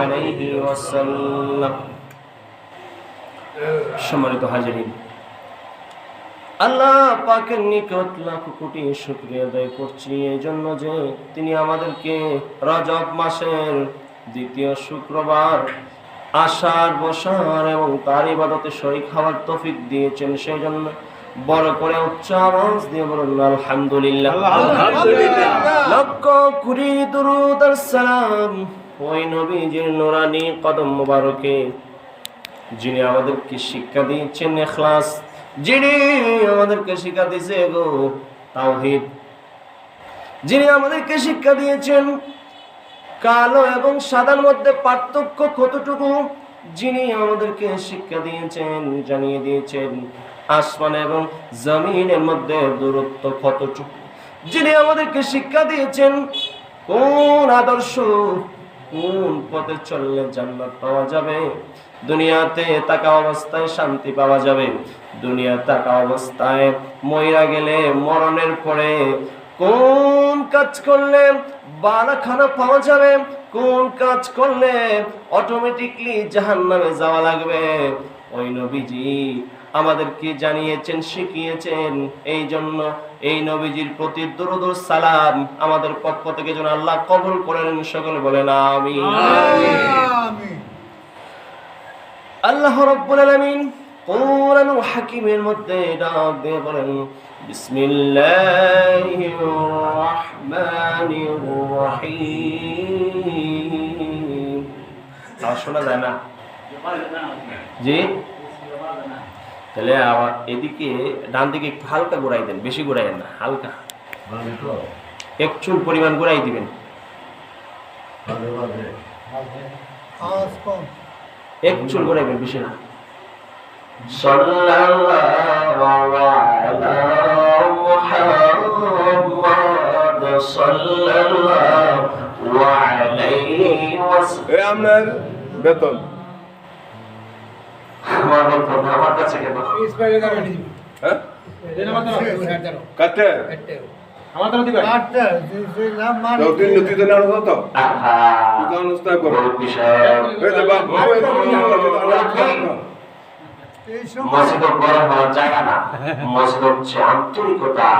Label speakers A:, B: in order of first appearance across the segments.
A: আলাইহি ওয়াসাল্লাম। সম্মানিত হাজিরিন আল্লাহ পাকের নিকট লাখ কোটি শুক্রিয়া আদায় করছি। এই জন্য যে তিনি আমাদেরকে রজব মাসের দ্বিতীয় শুক্রবার আষাঢ় বসার এবং তার ইবাদতে শরীর খাওয়ার তফিক দিয়েছেন সেই জন্য বড় করে উচ্চ আওয়াজ দিয়ে বলুন আলহামদুলিল্লাহ। লক্ষ কুড়ি দুরুদ সালাম। ওই নবীজির নোরানি কদম মুবারকে, যিনি আমাদেরকে শিক্ষা দিয়েছেন এখলাস, যিনি আমাদেরকে শিক্ষা দিয়েছে গো তাওহিদ, যিনি আমাদেরকে শিক্ষা দিয়েছেন কালো এবং সাদার মধ্যে পার্থক্য কতটুকু, যিনি আমাদেরকে শিক্ষা দিয়েছেন, জানিয়ে দিয়েছেন, আসমান এবং জমিনের মধ্যে দূরত্ব কতটুকু, যিনি আমাদেরকে শিক্ষা দিয়েছেন, কোন আদর্শ কোন পথে চললে জান্নাত পাওয়া যাবে? দুনিয়াতে থাকা অবস্থায় শান্তি পাওয়া যাবে। দুনিয়া থাকা অবস্থায় মইরা গেলে মরণের পরে কোন কাজ করলে বালাখানা পাওয়া যাবে? কোন কাজ করলে অটোমেটিকলি জাহান নামে যাওয়া লাগবে? ওই নবীজি আমাদেরকে জানিয়েছেন শিখিয়েছেন। এই জন্য এই নবীজির প্রতি দুরুদুর সালাম আমাদের পক্ষ থেকে যেন আল্লাহ কবুল করেন সকলে বলেন আমি আল্লাহ রব্বুল আলামিন কোরআন ও হাকিমের মধ্যে ডাক দিয়ে বলেন বিসমিল্লাহির রহমানির রহিম। শোনা যায় না? জি? তাহলে আবার এদিকে ডান দিকে একটু হালকা ঘুরাই দেন বেশি ঘুরাই না হালকা। এক চুল পরিমাণ ঘুরাই দিবেন। এক চুল ঘুরাইবেন বেশি না। সাল্লাল্লাহু আলা মুহাম্মদ সাল্লাল্লাহু আলাইহি ওয়াসাল্লাম।
B: এই আপনার বেতন।
A: আমার কাছে কেন?
B: কাটে
A: মসজিদ বড় হওয়ার জায়গা না। মসজিদ হচ্ছে আন্তরিকতা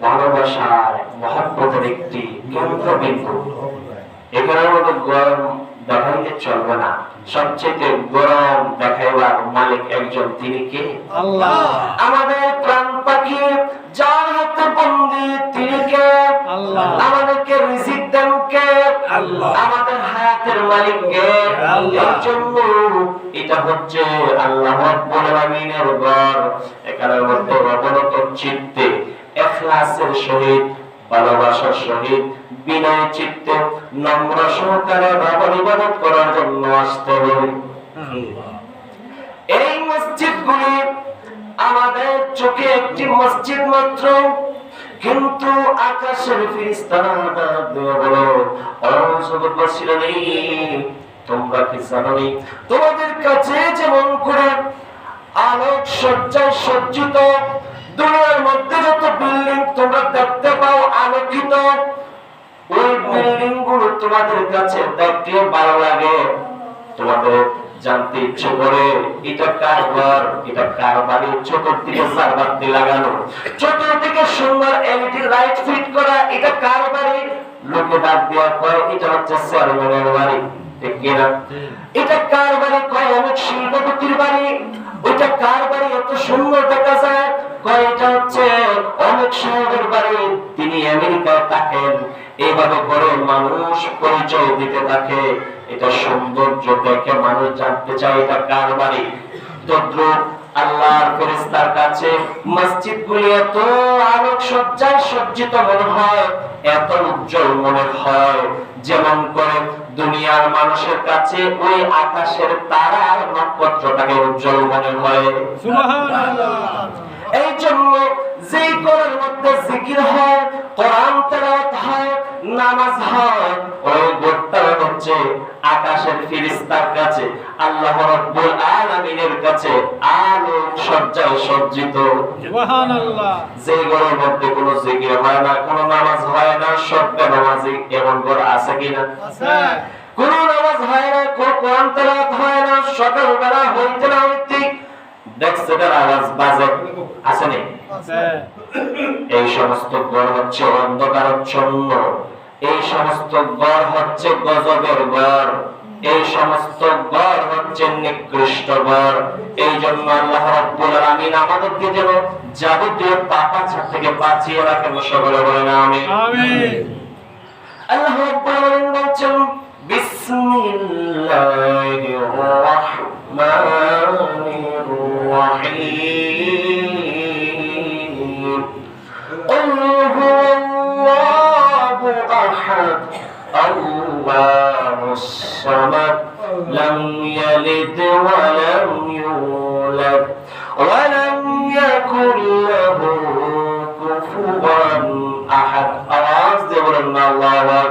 A: ভালোবাসার মহাব্বতের একটি কেন্দ্রবিন্দু। এখানের মতো গরম দেখাইলে চলবে না। সবচেয়ে গরম দেখাইবার মালিক একজন তিনি কে? আমাদের প্রাণ পাখি যার হাতে বন্দি তিনি কে?
C: আল্লাহ।
A: আমাদেরকে রিজিক দেন কে?
C: আল্লাহ।
A: আমাদের হায়াতের মালিক কে?
C: আল্লাহ।
A: জন্য এটা হচ্ছে আল্লাহ রাব্বুল ঘর। মধ্যে অবনত চিত্তে ইখলাসের সহিত ভালোবাসার সহিত বিনয় চিত্তে নম্র সহকারে বাবার ইবাদত করার জন্য আসতে হবে এই মসজিদগুলি আমাদের চোখে একটি মসজিদ মাত্র, কিন্তু আকাশের ফিরিস্তারা নেই, তোমরা কি জানো? তোমাদের কাছে যেমন করে আলোক সজ্জায় সজ্জিত দুনিয়ার মধ্যে যত বিল্ডিং তোমরা দেখতে পাও, আলোকিত, ওই বিল্ডিংগুলো তোমাদের কাছে দেখতে ভালো লাগে। তোমাদের জানতে ইচ্ছে করে এটা কার ঘর, এটা কার বাড়ি, চতুর্দিকে সারবাতি লাগানো। চতুর্দিকে সুন্দর এলইডি লাইট ফিট করা, এটা কার বাড়ি? লোকে ডাক দেওয়া কয়, এটা হচ্ছে চেয়ারম্যানের বাড়ি? এটা কার বাড়ি? কয়, অনেক শিল্পপতির বাড়ি। ওইটা কার বাড়ি এত সুন্দর দেখা যায়? কয় এটা হচ্ছে? অনেক সাহেবের বাড়ি। তিনি আমেরিকায় থাকেন। এইভাবে করে মানুষ পরিচয় দিতে থাকে। এটা সৌন্দর্য দেখে মানুষ জানতে চায় এটা কার বাড়ি। তদ্রুপ আল্লাহর কাছে এত আলোক সজ্জায় সজ্জিত মনে হয়, এত উজ্জ্বল মনে হয়, যেমন করে দুনিয়ার মানুষের কাছে ওই আকাশের তারা নক্ষত্রটাকে উজ্জ্বল মনে হয়। এই জন্য যেই ঘরের মধ্যে জিকির হয় কোরআন তেলাওয়াত হয় নামাজ হয় ওই ঘরটা হচ্ছে আকাশের ফিরিস্তার কাছে আল্লাহ রাব্বুল আলামিনের কাছে আলোক সজ্জায় সজ্জিত। যে ঘরের মধ্যে কোনো জিকির হয় না কোনো নামাজ হয় না সব নামাজি এমন ঘর আছে কিনা? কোন নামাজ হয় কোরআন তেলাওয়াত হয় না সকালবেলা হইতে না হইতে ডেস্কটার আওয়াজ বাজে? আসেনি এই সমস্ত গড় হচ্ছে অন্ধকারচ্ছন্ন এই সমস্ত গড় হচ্ছে গজবের গড়। এই সমস্ত গড় হচ্ছে নিকৃষ্ট গড়। এই জন্য আল্লাহ রাব্বুল আলামিন আমাদেরকে যেন যাবতীয় পাপাচার থেকে বাঁচিয়ে রাখেন সকলে বলেন আমিন। আল্লাহ রাব্বুল আলামিন বলছেন বিসমিল্লাহির রহমানির রহিম قل هو الله أحد الله الصمد لم يلد ولم يولد ولم يكن له كفوا أحد আওয়াজ দিয়ে বলেন না আল্লাহু আকবার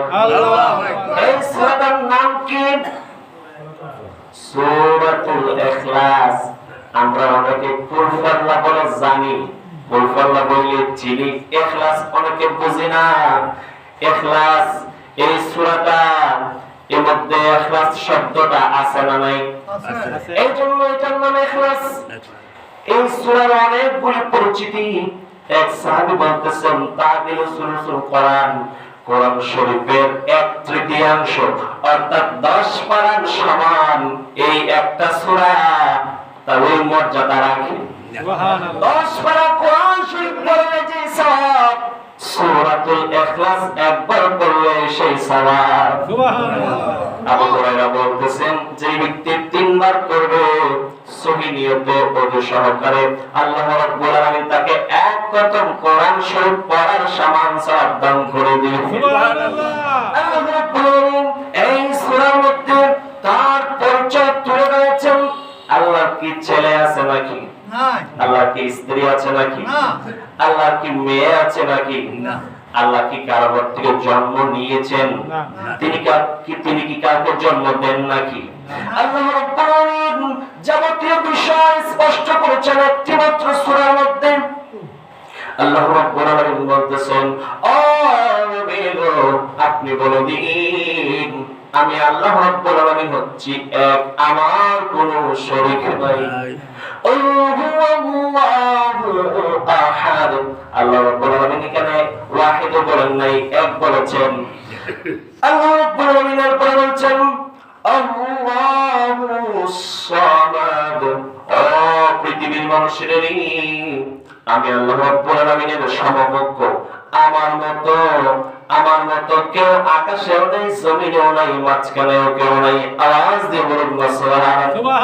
A: এই সূরাটার নাম কি সূরাতুল ইখলাস। আমরা অনেকে কুলফাল্লাহ বলে জানি। কুলফাল্লাহ বললে চিনি ইখলাস অনেকে বুঝি না। ইখলাস এই সূরাটা এর মধ্যে ইখলাস শব্দটা আছে না নাই? এই জন্য এটার নাম ইখলাস। এই সূরার অনেকগুলি পরিচিতি এক সাহাবী বলতেছেন তাদিল সুলসুল কোরআন। কোরআন শরীফের এক তৃতীয়াংশ অর্থাৎ দশ পারার সমান এই একটা সূরা তার ওই মর্যাদা রাখে। দশ পারা কোরআন শরীফ পড়লে যে সওয়াব সূরাতুল ইখলাস একবার পড়লে সেই সওয়াব। আবু হুরায়রা বলতেছেন যে ব্যক্তি তিনবার করবে সহি নিয়তে সহকারে আল্লাহ রাব্বুল আলামিন তাকে এক কতম কোরআন শরীফ পড়ার সমান সওয়াব দান করে দিবেন আল্লাহ রাব্বুল এই সূরার মধ্যে তার পরিচয় তুলে ধরেছেন আল্লাহর কি ছেলে আছে নাকি? আল্লাহর কি স্ত্রী আছে নাকি? আল্লাহর কি মেয়ে আছে নাকি? আল্লাহ কি কারোর থেকে জন্ম নিয়েছেন? তিনি কা- তিনি কি কাউকে জন্ম দেন নাকি? আল্লাহ যাবতীয় বিষয় স্পষ্ট করেছেন একটি মাত্র সূরার মধ্যে। আল্লাহ রাব্বুল আলামিন বলতেছেন ও আপনি বলো দিন আমি আল্লাহ রাব্বুল আলামিন হচ্ছি এক আমার কোনো শরীক নাই। আল্লাহ রাব্বুল আলামিন এখানে ওয়াহিদ বলেন নাই এক বলেছেন। আল্লাহ রাব্বুল আলামিন এরপরে বলছেন আল্লাহু সামাদ। ও পৃথিবীর মানুষের আমি আল্লাহ রব্বুল আলামিনের সমকক্ষ। আমার মত আমার মত কেউ আকাশেও নেই জমিনেও নাই মাঝখানেও কেউ নাই। আওয়াজ দিয়ে বলুন সুবহানাল্লাহ।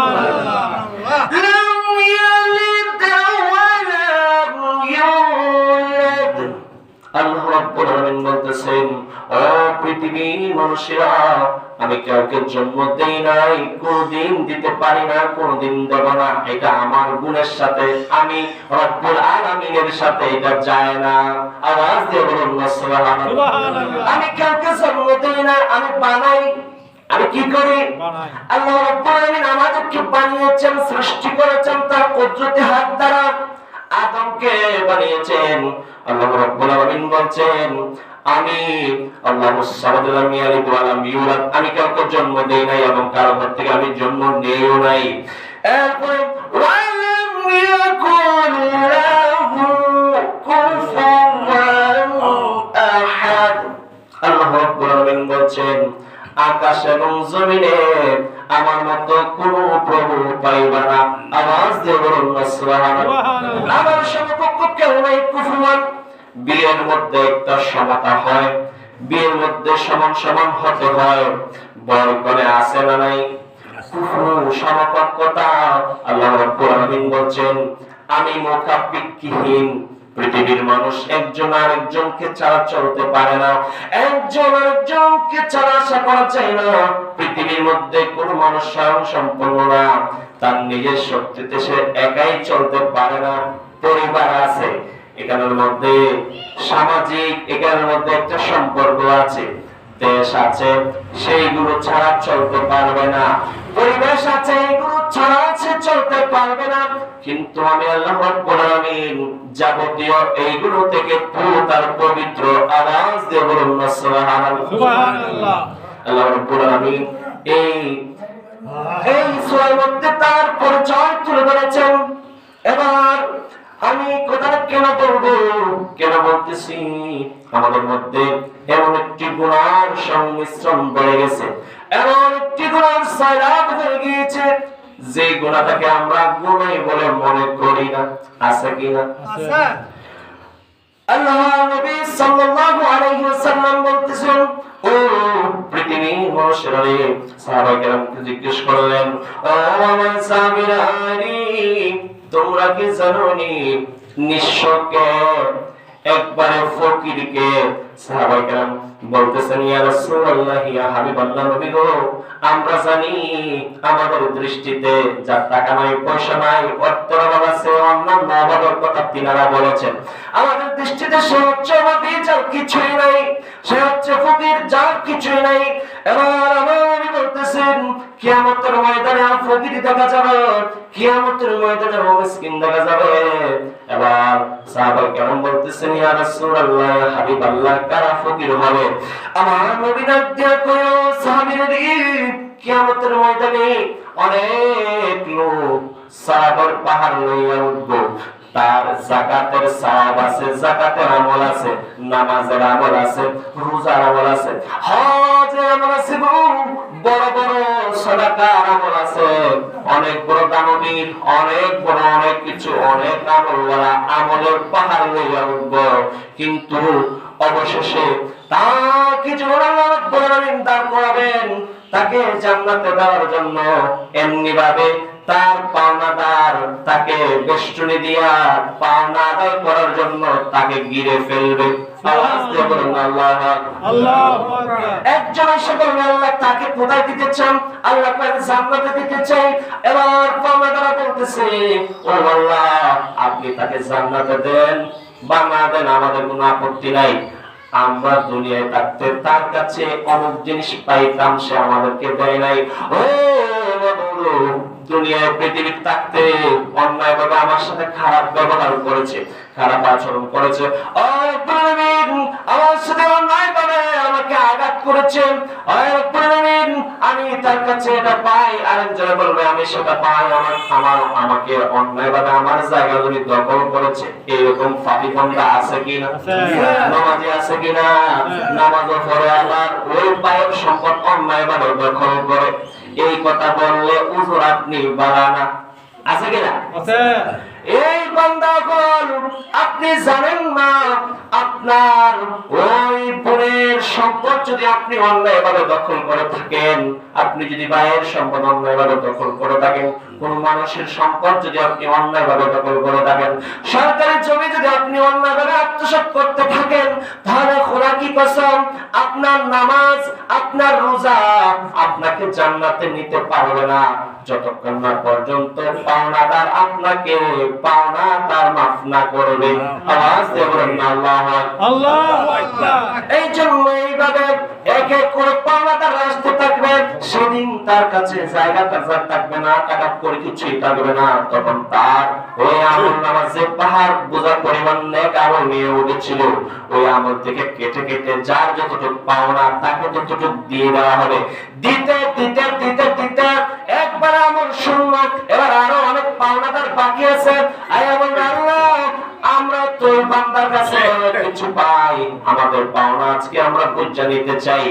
A: আল্লাহ রাব্বুল আলামিন বলতেছেন ও পৃথিবীর মানুষেরা আমি কাউকে জন্ম দেই নাই কোনদিন দিতে পারি না কোনদিন দেব না। এটা আমার গুণের সাথে আমি রব্বুল আলামিনের সাথে এটা যায় না। আওয়াজ দিয়ে বলুন সুবহানাল্লাহ। আমি কাউকে জন্ম দেই না আমি বানাই। আমি কি করি? আল্লাহ রাব্বুল আলামিন আমাদেরকে বানিয়েছেন সৃষ্টি করেছেন তার কুদরতি হাত দ্বারা। আদমকে বানিয়েছেন। আল্লাহ রাব্বুল আলামিন বলছেন আমি কাউকে জন্ম দেই নাই এবং কারও ঘর থেকে আমি জন্ম নেইও নাই। এরপরে বলছেন আকাশ এবং জমিনে আমার মতো কোন প্রভু পাইবা না। আওয়াজ দিয়ে বলুন আমার সমকক্ষ কেউ নাই কুফুয়ান। বিয়ের মধ্যে একটা সমতা হয় বিয়ের মধ্যে সমান সমান হতে হয়। বর করে আছে না নাই? বলছেন, আমি পৃথিবীর মানুষ একজন আরেকজনকে ছাড়া চলতে পারে না। একজন আরেকজনকে ছাড়া আশা করা যায় না। পৃথিবীর মধ্যে কোন মানুষ স্বয়ং না। তার নিজের শক্তিতে সে একাই চলতে পারে না। পরিবার আছে এখানের মধ্যে সামাজিক এখানের মধ্যে একটা সম্পর্ক আছে। দেশ আছে সেইগুলো ছাড়া চলতে পারবে না। পরিবেশ আছে এগুলো ছাড়া চলতে পারবে না। কিন্তু আমি আল্লাহ রাব্বুল আলামিন যাবতীয় এইগুলো থেকে পুরো তার পবিত্র আওয়াজ দিয়ে বলুন সুবহানাল্লাহ।
C: সুবহানাল্লাহ।
A: আল্লাহ রাব্বুল আলামিন এই এই সূরার মধ্যে তার পরিচয় তুলে ধরেছেন। এবার আমি কথাটা কেন বলব? কেন বলতেছি? আমাদের মধ্যে এমন একটি গুণার সংমিশ্রণ বেড়ে গেছে। এমন একটি গুণার সয়লাব হয়ে গিয়েছে যে গুণাটাকে আমরা গুণই বলে মনে করি না। আছে কিনা আল্লাহ নবী সাল্লাল্লাহু আলাইহি ওয়াসাল্লাম বলতেছেন ও পৃথিবীর মানুষেরা কেরামকে জিজ্ঞেস করলেন ও আমার সাহাবীরা তোমরা কি জানো নিঃস্বকে একবারে ফকিরকে কেরাম বলতেছেন, ইয়া রাসূলুল্লাহ, ইয়া হাবিবাল্লাহ নবী গো, আমরা জানি আমাদের দৃষ্টিতে যার টাকা নাই, পয়সা নাই অর্থের আছে অভাবের কথা তিনারা বলেছেন। আমাদের দৃষ্টিতে সে যার কিছুই নাই। সে হচ্ছে ফকির, যার কিছুই নাই। এবার আমার বলতেছেন, কিয়ামতের ময়দানে আর ফকির দেখা যাবে, কিয়ামতের ময়দানে মিসকিন দেখা যাবে। এবার সাহাবা কেমন বলতেছেন, ইয়া রাসূলুল্লাহ হাবিবাল্লাহ, কারা ফকির হবে? আমার নবী ডাক দিয়া কইও সাহাবীরা দিকে কিয়ামতের ময়দানে অনেক লোক সাহাবার পাহাড় লইয়া উঠবো। তার জাকাতের সওয়াব আছে, জাকাতের আমল আছে, নামাজের আমল আছে, রোজার আমল আছে, হজের আমল আছে বড় বড় আমল আছে। অনেক বড় দানবীর, অনেক বড় অনেক কিছু, অনেক আমল ওরা আমলের পাহাড় লইয়া উঠব কিন্তু অবশেষে তাকে আলামিন দান করাবেন, তাকে জান্নাতে দেওয়ার জন্য এমনি ভাবে তার পাওনাদার তাকে বেষ্টনী দিয়া পাওনা আদায় করার জন্য তাকে গিরে ফেলবে। আমাদের আপত্তি নাই। আমরা দুনিয়ায় থাকতে তার কাছে অমুক জিনিস পাইতাম, সে আমাদেরকে দেয় নাই। ও দুনিয়ায় পৃথিবীর থাকতে অন্যায় ভাবে আমার সাথে খারাপ ব্যবহার করেছে খারাপ আচরণ করেছে। ও প্রবীণ আমার সাথে অন্যায়ভাবে আমাকে আঘাত করেছে। ও প্রবীণ আমি তার কাছে এটা পাই। আরেকজনে বলবে আমি সেটা পাই আমার আমার আমাকে অন্যায় ভাবে আমার দখল করেছে এরকম ফাঁকি ফন্দা আছে কিনা? নামাজি আছে কিনা? নামাজ পড়ে আবার ওই পায়ের সম্পদ অন্যায় ভাবে দখল করে। এই কথা বললে উজুর আপনি বাড়ানা আছে কিনা? এই বান্দাগণ আপনি জানেন না আপনার ওই বোনের সম্পদ যদি আপনি অন্যায়ভাবে দখল করে থাকেন আপনি যদি ভাইয়ের সম্পদ অন্যায়ভাবে দখল করে থাকেন কোন মানুষের সম্পদ যদি আপনি অন্যায়ভাবে দখল করে থাকেন সরকারি জমি যদি আপনি অন্যায়ভাবে আত্মসাৎ করতে থাকেন তাহলে খোলা কি কসম আপনার নামাজ আপনার রোজা আপনাকে জান্নাতে নিতে পারবে না। যতক্ষণ না পর্যন্ত পাওনাদার আপনাকে পাওনা তার মাফ না করবে। আওয়াজ দেবেন আল্লাহ আল্লাহ। এই জন্য এইভাবে এক এক করে পাওনাদার থাকবে সেদিন তার কাছে জায়গা কাজার থাকবে না টাকা করে কিছুই থাকবে না। তখন তার ওই আমল নামাজে পাহাড় বোঝার পরিমাণ নেক আমল নিয়ে উঠেছিল। ওই আমল থেকে কেটে কেটে যার যতটুকু পাওনা তাকে ততটুকু দিয়ে দেওয়া হবে। দিতে দিতে দিতে দিতে। একবার আমল শূন্য এবার আরও অনেক পাওনাদার বাকি আছে। আই আমল আল্লাহ, আমরা তো বান্দার কাছে কিছু পাই, আমাদের পাওনা আজকে আমরা বুঝা নিতে চাই।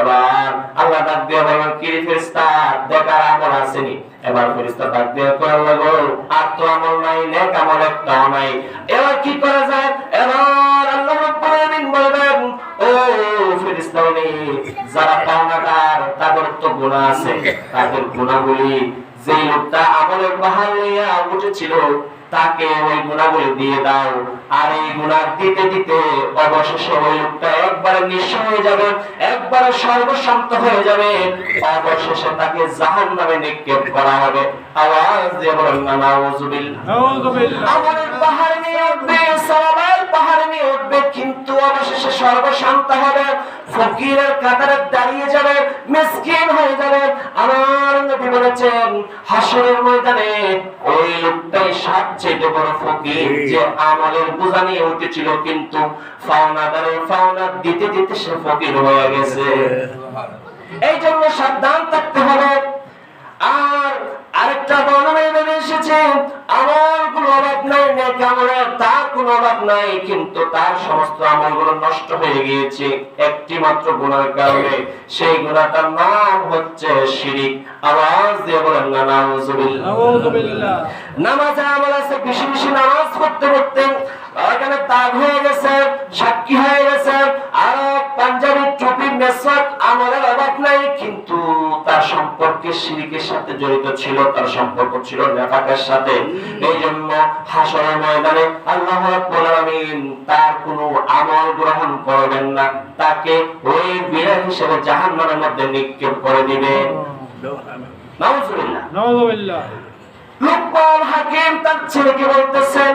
A: এবার আল্লাহ ডাক দিয়ে বলেন, কি ফেরেশতা? দেখার আমল আসেনি। এবার ফেরেশতা ডাক দিয়ে কয়, আল্লাহ আর তো আমল নাই, নেক আমল একটাও নাই। এবার কি করা যায়? এবার আল্লাহ রাব্বুল আলামিন বলবেন, ও ফেরেশতানি যারা পাওনাদার গুনাহ আছে। তাদের যে লোকটা আমলের উঠেছিল, তাকে ওই গুণাগুলি দিয়ে দাও। আর এই গুণা দিতে দিতে অবশেষে ওই লোকটা একবারে নিঃস্ব হয়ে যাবে, একবারে সর্বশান্ত হয়ে যাবে। অবশেষে তাকে জাহান নামে নিক্ষেপ করা হবে। আওয়াজ দিয়ে বলেন না নাউজুবিল্লাহ আমাদের পাহাড় নিয়ে উঠবে সবাই পাহাড় নিয়ে উঠবে কিন্তু অবশেষে সর্বশান্ত হবে। ফকিরের কাতারে দাঁড়িয়ে যাবে মিসকিন হয়ে যাবে। আমার নবী বলেছেন হাসরের ময়দানে ওই লোকটাই সবচেয়ে বড় ফকির যে আমলের বোঝা নিয়ে উঠেছিল কিন্তু ফাওনাদারের ফাওনা দিতে দিতে সে ফকির হয়ে গেছে। এই জন্য সাবধান থাকতে হবে। আরেকটা বর্ণনা এভাবে এসেছে আমার কোন অভাব নাই নেক আমলের তার কোন অভাব নাই কিন্তু তার সমস্ত আমলগুলো নষ্ট হয়ে গিয়েছে। একটি মাত্র গুণার কারণে সেই গুণাটার নাম হচ্ছে শিরিক। আওয়াজ দিয়ে বলেন না নাউজুবিল্লাহ। নামাজ আমল আছে বেশি বেশি নামাজ পড়তে পড়তে এখানে দাগ হয়ে গেছে সাক্ষী হয়ে গেছে আর পাঞ্জাবি টুপি মেসওয়াক আমলের অভাব নাই কিন্তু তার সম্পর্কে শিরিকের সাথে জড়িত ছিল তার সম্পর্ক ছিল নেফাকের সাথে। এই জন্য হাসরের ময়দানে আল্লাহ রাব্বুল আলামিন তার কোনো আমল গ্রহণ করবেন না তাকে ওই বিড়া হিসেবে জাহান্নামের মধ্যে নিক্ষেপ করে দিবেন নাউজুবিল্লাহ। লুকমান হাকিম তার ছেলেকে বলতেছেন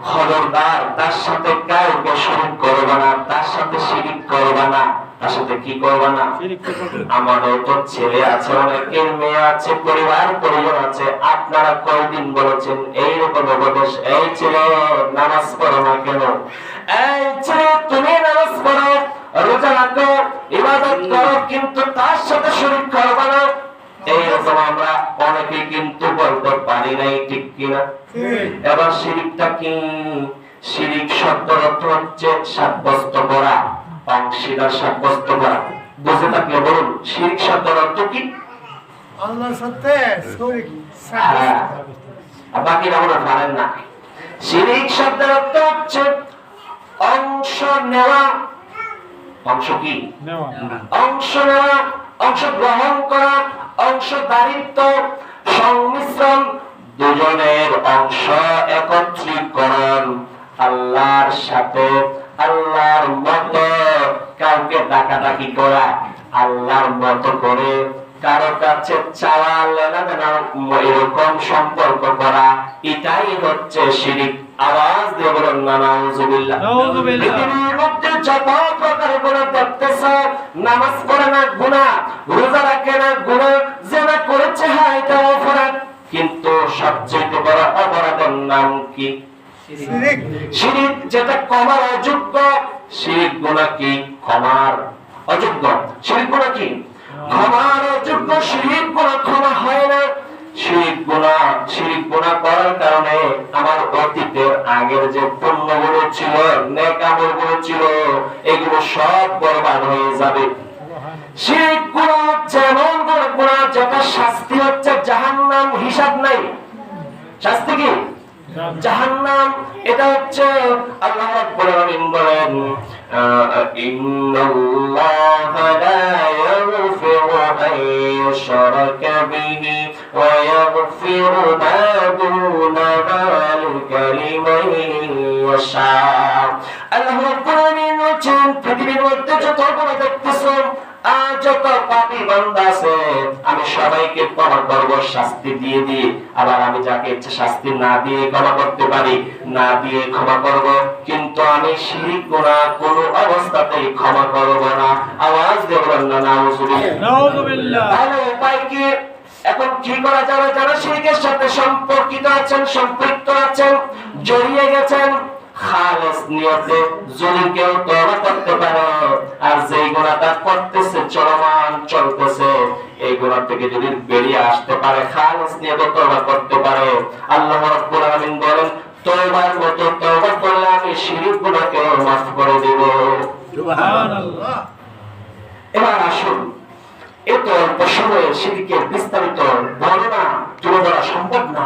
A: খবরদার তার সাথে কাউকে শরীক করবে না তার সাথে শিরিক করবে না তার সাথে কি করবে না? আমারও তো ছেলে আছে অনেকের মেয়ে আছে পরিবার পরিজন আছে। আপনারা কয়দিন বলেছেন এইরকম উপদেশ এই ছেলে নামাজ পড়ো না কেন? এই ছেলে তুমি নামাজ পড়ো রোজা রাখো ইবাদত করো কিন্তু তার সাথে শরীক করবে না। এইরকম আমরা অনেকে কিন্তু বলতে পারি নাই ঠিক কিনা? এবার শিরিকটা কি? শিরিক শব্দের অর্থ হচ্ছে সাব্যস্ত করা অংশীদার সাব্যস্ত করা। বুঝে থাকলে বলুন শিরিক শব্দের অর্থ কি?
C: আল্লাহর সাথে শরীক
A: হ্যাঁ। বাকিরা পারেন না। শিরিক শব্দের অর্থ হচ্ছে অংশ নেওয়া। অংশ কি? অংশ নেওয়া অংশ গ্রহণ করা অংশদারিত্ব সংমিশ্রণ দুজনের অংশ একত্রীকরণ আল্লাহর সাথে আল্লাহর মতো কাউকে ডাকাডাকি করা আল্লাহর মতো করে কারও কাছে চাওয়া এরকম সম্পর্ক করা এটাই হচ্ছে শিরিক। আওয়াজ দিয়ে বলুন না নাউজুবিল্লাহ
C: নাউজুবিল্লাহ।
A: পৃথিবীর মধ্যে যত প্রকার গুণা করতেছ নামাজ পড়ে না গুণা রোজা রাখে না গুণা জেনা করেছে হ্যাঁ এটা অপরাধ। কিন্তু সবচেয়ে বড় অপরাধের নাম কি?
C: শিরিক।
A: যেটা অযোগ্য শিরিক গুণা কি? ক্ষমার অযোগ্য। শিরিক গুণা কি? ক্ষমার অযোগ্য শিরিক গুণা ক্ষমা হয় না। শিরিক গুণা শিরিক গুণা করার কারণে আমার অতীতের আগের যে পুণ্যগুলো ছিল নেক আমলগুলো ছিল এগুলো সব বরবাদ হয়ে যাবে। শিরিক গুণা হচ্ছে এমন বড় গুণা যেটা শাস্তি হচ্ছে জাহান্নাম, হিসাব নাই। শাস্তি কি? জাহান্নাম, এটা হচ্ছে আল্লাহ রাব্বুল আলামিন বলেন ইন্নাল্লাহা লা ইয়াগফিরু আন ইউশরাকা বিহি ওয়া ইয়াগফিরু মা দুনা যালিকা লিমান ইয়াশা। আল্লাহ রাব্বুল আলামিন বলেন পৃথিবীর মধ্যে যত পাপী বান্দা আছে আমি সবাইকে ক্ষমা করব শাস্তি দিয়ে দিয়ে আবার আমি যাকে ইচ্ছে শাস্তি না দিয়ে ক্ষমা করতে পারি না দিয়ে ক্ষমা করব। কিন্তু আমি শিরিক গুনাহ কোন অবস্থাতেই ক্ষমা করব না। আওয়াজ দেব না নাউজুবিল্লাহ। তাহলে উপায় কি? এখন কি করা যাবে? যারা শিরকের সাথে সম্পর্কিত আছেন সম্পৃক্ত আছেন জড়িয়ে গেছেন খালেস নিয়তে যদি কেউ তওবা করতে পারে আর যেই গুণাটা করতেছে চলমান চলতেছে এই গুণা থেকে যদি বেরিয়ে আসতে পারে খালেস নিয়তে তওবা করতে পারে আল্লাহ রাব্বুল আলামিন বলেন তওবার মতো তওবা করলে আমি শিরক গুনাহকে মাফ করে দেব।
C: সুবহানাল্লাহ।
A: এবার আসুন এত অল্প সময়ে সিরিকের বিস্তারিত বর্ণনা তুলে ধরা সম্ভব না।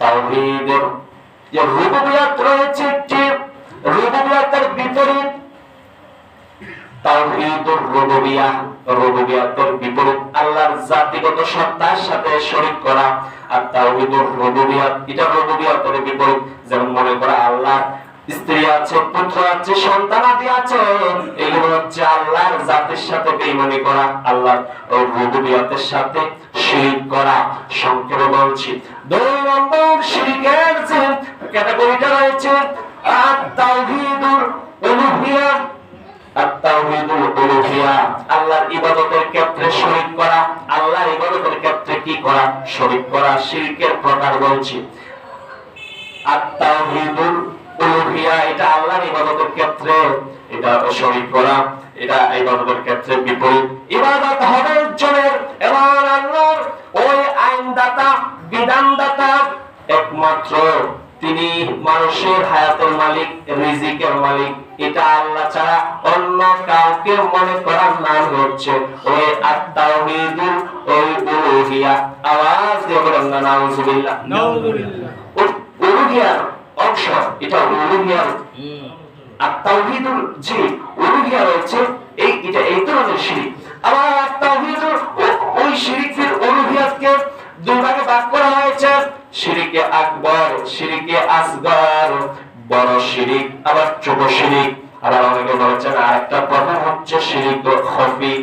A: তাওহীদের যে রুবুবিয়াত রয়েছে একটি রুবুবিয়াতের বিপরীত, তাওহীদুর রুবুবিয়াহ রুবুবিয়াতের বিপরীত, আল্লাহর জাতিগত সত্তার সাথে শরীক করা আর তাওহীদুর রুবুবিয়াত এটা রুবুবিয়াতের বিপরীত। যেমন মনে করা আল্লাহ স্ত্রী আছে, পুত্র আছে, সন্তান আদি আছে, এগুলো হচ্ছে আল্লাহর জাতির সাথে বেঈমানি করা, আল্লাহর রুবুবিয়াতের সাথে শিরিক করা সংক্ষেপে বলছি। দুই নম্বর শিরিকের যে ক্যাটাগরিটা রয়েছে আল্লাহর ইবাদতের ক্ষেত্রে শরীক করা, আল্লাহর ইবাদতের ক্ষেত্রে কি করা? শরীক করা শিরকের প্রকার বলছি। আত-তাওহীদুল এটা আল্লাহর ইবাদতের ক্ষেত্রে, এটা শরীক করা। এটা ইবাদতের ক্ষেত্রে বিপরীত। ইবাদত হবে একজনের। এবং আল্লাহর ওই আইনদাতা বিধানদাতা একমাত্র তিনি মানুষের হায়াতের মালিক রিজিকের মালিক। এটা আল্লাহ ছাড়া অন্য কাউকে মনে করার নাম হচ্ছে ওই আত্মাউহিদুল ওই উলুহিয়া। আওয়াজ দিয়ে বলেন না নাউজুবিল্লাহ। উলুহিয়ার অংশ এটা উলুহিয়ার। আর তাওহীদুল যে উলুহিয়া রয়েছে, এই এটা এই ধরনের শিরিক আবার তাওহীদুল ওই শিরিকের উলুহিয়াতকে দুই ভাগে করা হয়েছে। শিরিকে আকবর শিরিকে আসগর, বড় শিরিক আবার ছোট শিরিক আবার অনেকে বলেছেন আরেকটা প্রকার হচ্ছে শিরিক খফি।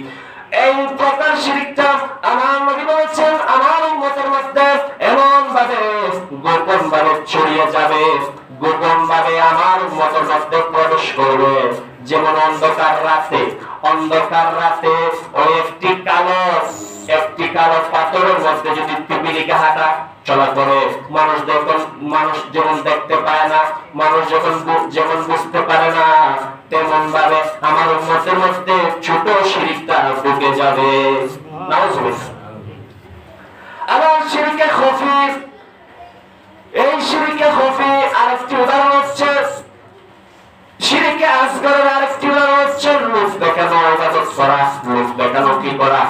A: এই প্রকার শিরিকটা আমার নবী বলেছেন, আমার উম্মতের মধ্যে এমন ভাবে গোপন ভাবে ছড়িয়ে যাবে। গোপন ভাবে আমার উম্মতের মধ্যে করবে। যেমন অন্ধকার রাতে অন্ধকার রাতে ওই একটি কালো একটি কালো পাথরের মধ্যে যদি পিপিলিকা হাঁটা চলা করে মানুষ যখন, মানুষ যেমন দেখতে পায় না, মানুষ যখন যেমন বুঝতে পারে না, তেমন ভাবে আমার উম্মতের মধ্যে ছোট শিরিকটা ঢুকে যাবে। আবার শিরিকে খফি এই শিরিকে খফি আরেকটি উদাহরণ হচ্ছে শিরিকে আসগরের আরেকটি উদাহরণ হচ্ছে রূপ দেখানো ইবাদত করা, রূপ দেখানো কি করা?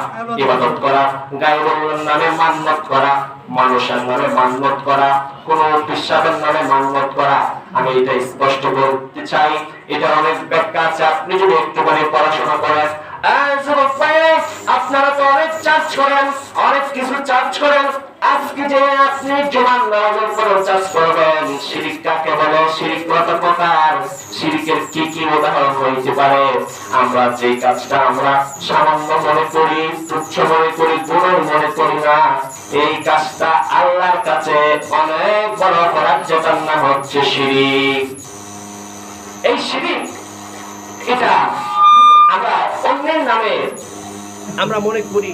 A: ইবাদত করা গায়বুল্লাহর নামে মান্নত করা, মানুষের নামে মান্নত করা, কোন বিশ্বাসের নামে মান্নত করা। আমি এটা স্পষ্ট করতে চাই, এটা অনেক ব্যাখ্যা আছে, আপনি যদি একটুখানি পড়াশোনা করেন। আপনারা তো অনেক চার্জ করেন, অনেক কিছু চার্জ করেন। আজকে আপনি কাকে বলে, শিরিক কত প্রকার? শিরিকের কি কি উদাহরণ হইতে পারে? আমরা যে কাজটা আমরা সামান্য মনে করি, তুচ্ছ মনে করি গুণ মনে করি না, এই কাজটা আল্লাহর কাছে অনেক বড় অপরাধ যেটার নাম হচ্ছে শিরিক। এই শিরিক, এটা আমরা অন্যের নামে আমরা মনে করি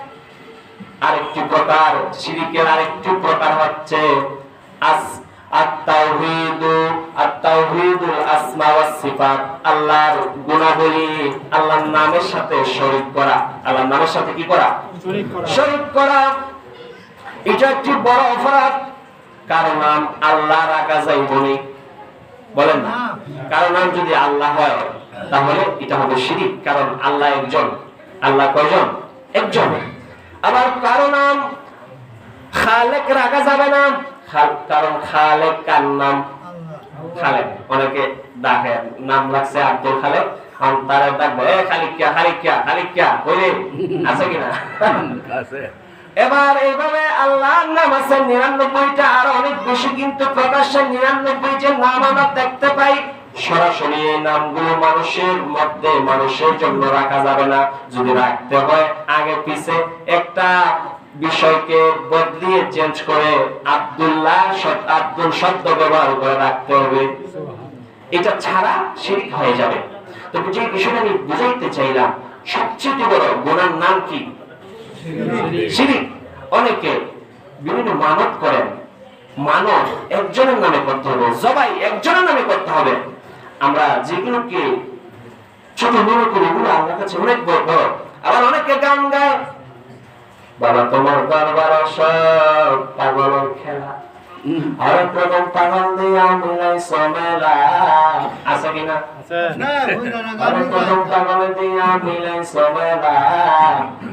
A: আরেকটি প্রকার শিরিকের আরেকটি প্রকার হচ্ছে আস আত-তাওহীদ আসমা ওয়াস সিফাত। আল্লাহর গুণাবলী আল্লাহর নামের সাথে শরীক করা। আল্লাহর নামের সাথে কি করা?
C: শরীক করা।
A: এটা একটি বড় অপরাধ। কারণ নাম আল্লাহ রাখা যাইবনি। বলেন না। কারও নাম যদি আল্লাহ হয় তাহলে এটা হবে শিরিক। কারণ আল্লাহ একজন। আল্লাহ কয়জন? একজন। আবার কারও নাম খালেক রাখা যাবে না। কারণ খালেক কার নাম? খালেক। অনেকে ডাকে নাম লাগছে আব্দুল খালেক। আমি তারা ডাকবো এ খালিকিয়া খালিকিয়া খালিকিয়া বলে আছে কিনা? এবার এইভাবে আল্লাহর নাম আছে নিরানব্বইটা আর অনেক বেশি কিন্তু প্রকাশ্যে নিরানব্বই যে নাম আমরা দেখতে পাই। সরাসরি এই নামগুলো মানুষের মধ্যে মানুষের জন্য রাখা যাবে না। যদি রাখতে হয় আগে পিছে একটা বিষয়কে বদলিয়ে চেঞ্জ করে আব্দুল্লাহ আব্দুল শব্দ ব্যবহার করে রাখতে হবে। এটা ছাড়া শিরিক হয়ে যাবে। তো যে বিষয়টা আমি বুঝাইতে চাইলাম সবচেয়ে বড় গুণার নাম কি? শিরিক। অনেকে বিভিন্ন মানত করেন। মানত একজনের নামে করতে হবে জবাই একজনের নামে করতে হবে। আমরা যেগুলোকে ছোট মনে করি আল্লাহর কাছে অনেক বড়। বড়। আবার অনেকে গান গায় বাবা তোমার দরবার সব পাগলের খেলা। পাগল দিয়া মিলাই সমেলা আছে কিনা
C: না? বুঝলো না
A: আরে প্রথম পাগল দিয়া মিলাই সমেলা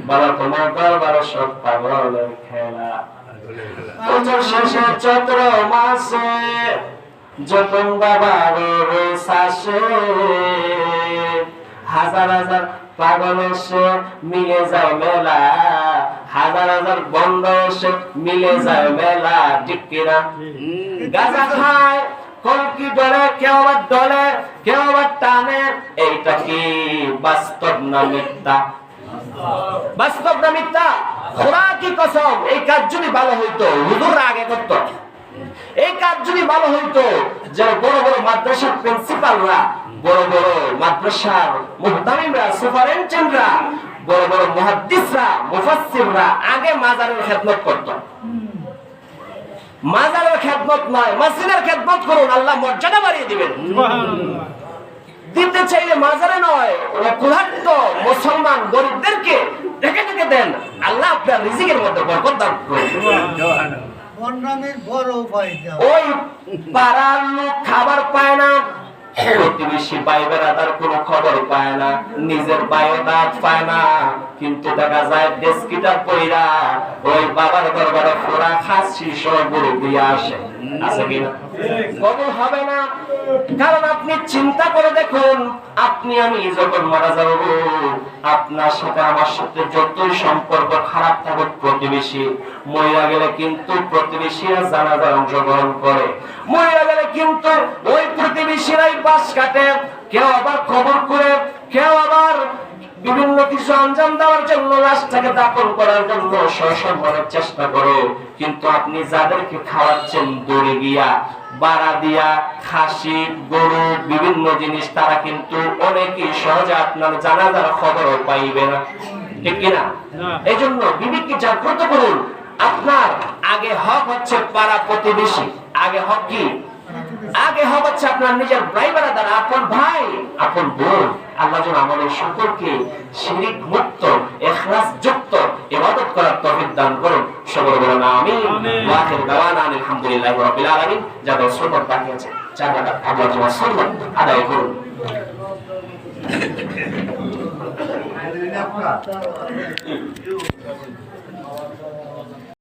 A: বাবা তোমার দরবার সব পাগলের খেলা। শেষে চৈত্র মাসে যতন বাবার শ্বাসে হাজার হাজার পাগল এসে মিলে যায় মেলা। হাজার হাজার বন্ধ এসে মিলে যায় মেলা। কিনা? গাঁজা খায় কলকি ডলে কেউ আবার ডলে কেউ আবার টানে। এইটা কি বাস্তব না মিথ্যা? বাস্তব না মিথ্যা? খোরা কি কসম? এই কাজ যদি ভালো হইতো হুজুররা আগে করতো। এই কাজ যদি ভালো হইতো যে বড় বড় মাদ্রাসার প্রিন্সিপালরা বড় বড় মাদ্রাসার মুহতামিমরা সুপারিনটেন্ডেন্টরা বড় বড় মুহাদ্দিসরা মুফাসসিররা আগে মাজারের খেদমত করতো। মাজারের খেদমত নয় মসজিদের খেদমত করুন আল্লাহ মর্যাদা বাড়িয়ে দিবেন। দিতে চাইলে মাজারে নয় ক্ষুধার্ত মুসলমান গরিবদেরকে ডেকে ডেকে দেন। আল্লাহ আপনার রিজিকের মধ্যে বরকত দান করুন। ওই পাড়ার লোক খাবার পায় না। প্রতিবেশী কোনো খবর পায় না। নিজের বায়ো দাঁত পায় না। কিন্তু দেখা যায় ডেস্কিটার পইরা ওই বাবার দরবারে ফোড়া খাসি সব গরু দিয়ে আসে। আছে কিনা? কবুল হবে না। কারণ আপনি চিন্তা করে দেখুন, আপনি আমি যখন মারা যাব, আপনার সাথে আমার সাথে যতই সম্পর্ক খারাপ থাকুক, প্রতিবেশী মহিলা গেলে কিন্তু প্রতিবেশীরা জানাজার অংশগ্রহণ করে। মহিলা গেলে কিন্তু ওই প্রতিবেশীরাই বাস কাটে। কেউ আবার খবর করে, কেউ আবার বিভিন্ন কিছু আঞ্জাম দেওয়ার জন্য লাশটাকে দাপন করার জন্য সসম্মানের চেষ্টা করো। কিন্তু আপনি যাদেরকে খাওয়াচ্ছেন, দৌড়ে গিয়া বাড়া দিয়া খাসি গরু বিভিন্ন জিনিস তারা কিন্তু অনেকেই সহজে আপনার জানাজার খবরও পাইবে না। ঠিক কিনা এই জন্য বিবেককে জাগ্রত করুন। আপনার আগে হক হচ্ছে পাড়া প্রতিবেশী। আগে হক কি? আগে হক হচ্ছে আপনার নিজের ভাই দ্বারা আপন ভাই আপন বোন। আল্লাহ যেন আমাদের সকলকে শিরিক মুক্ত এখলাস যুক্ত ইবাদত করার তৌফিক দান করুন। সকল বলেন আমিন। ওয়া আখির দাওয়ানা আলহামদুলিল্লাহি রাব্বিল আলামিন। যাদের সুন্নাত বাকি আছে চার রাকাত আল্লাহ তোমার সুন্নাত আদায় করুন।
C: আপনার।